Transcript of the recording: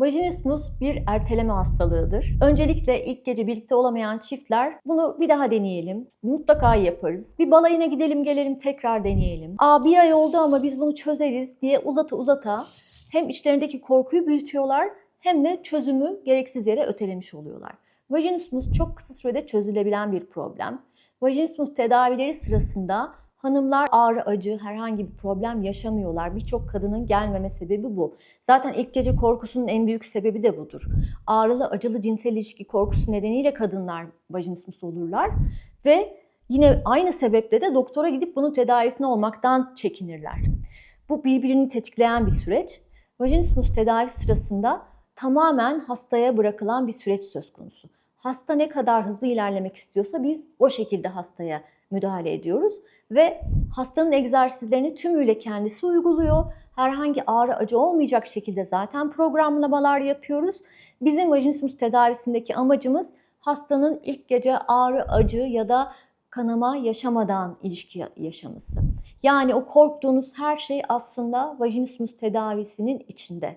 Vajinismus bir erteleme hastalığıdır. Öncelikle ilk gece birlikte olamayan çiftler bunu bir daha deneyelim. Mutlaka yaparız. Bir balayına gidelim gelelim tekrar deneyelim. Aa bir ay oldu ama biz bunu çözeriz diye uzata uzata hem içlerindeki korkuyu büyütüyorlar hem de çözümü gereksiz yere ötelemiş oluyorlar. Vajinismus çok kısa sürede çözülebilen bir problem. Vajinismus tedavileri sırasında hanımlar ağrı, acı, herhangi bir problem yaşamıyorlar. Birçok kadının gelmeme sebebi bu. Zaten ilk gece korkusunun en büyük sebebi de budur. Ağrılı, acılı cinsel ilişki korkusu nedeniyle kadınlar vajinismus olurlar ve yine aynı sebeple de doktora gidip bunun tedavisine olmaktan çekinirler. Bu birbirini tetikleyen bir süreç. Vajinismus tedavi sırasında tamamen hastaya bırakılan bir süreç söz konusu. Hasta ne kadar hızlı ilerlemek istiyorsa biz o şekilde hastaya müdahale ediyoruz ve hastanın egzersizlerini tümüyle kendisi uyguluyor. Herhangi ağrı acı olmayacak şekilde zaten programlamalar yapıyoruz. Bizim vajinismus tedavisindeki amacımız hastanın ilk gece ağrı acı ya da kanama yaşamadan ilişki yaşaması. Yani o korktuğunuz her şey aslında vajinismus tedavisinin içinde.